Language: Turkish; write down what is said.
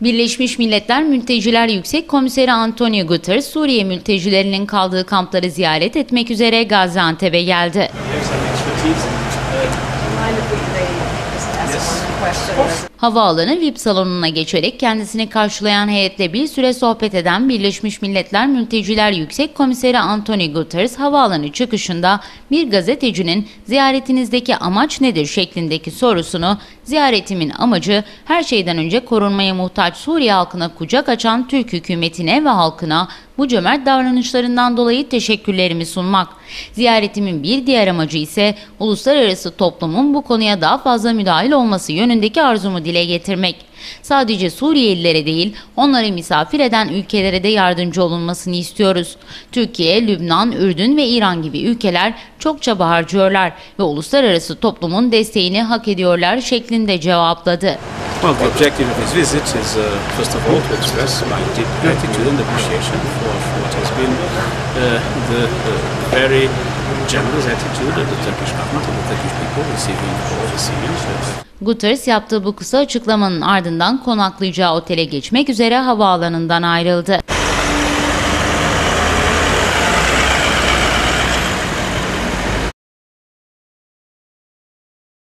Birleşmiş Milletler Mülteciler Yüksek Komiseri Antonio Guterres, Suriye mültecilerinin kaldığı kampları ziyaret etmek üzere Gaziantep'e geldi. Havaalanı VIP salonuna geçerek kendisini karşılayan heyetle bir süre sohbet eden Birleşmiş Milletler Mülteciler Yüksek Komiseri Antonio Guterres havaalanı çıkışında bir gazetecinin ziyaretinizdeki amaç nedir şeklindeki sorusunu ziyaretimin amacı her şeyden önce korunmaya muhtaç Suriye halkına kucak açan Türk hükümetine ve halkına bu cömert davranışlarından dolayı teşekkürlerimi sunmak. Ziyaretimin bir diğer amacı ise uluslararası toplumun bu konuya daha fazla müdahil olması yönündeki arzumu dile getirmek. Sadece Suriyelilere değil, onları misafir eden ülkelere de yardımcı olunmasını istiyoruz. Türkiye, Lübnan, Ürdün ve İran gibi ülkeler çok çaba harcıyorlar ve uluslararası toplumun desteğini hak ediyorlar şeklinde cevapladı. Well, the objective of this visit is, uh, first of all, to express my deep gratitude and appreciation for what has been uh, the uh, very generous attitude of the Turkish government and the Turkish people receiving all the. Uh, Guterres yaptığı bu kısa açıklamanın ardından konaklayacağı otele geçmek üzere havaalanından ayrıldı.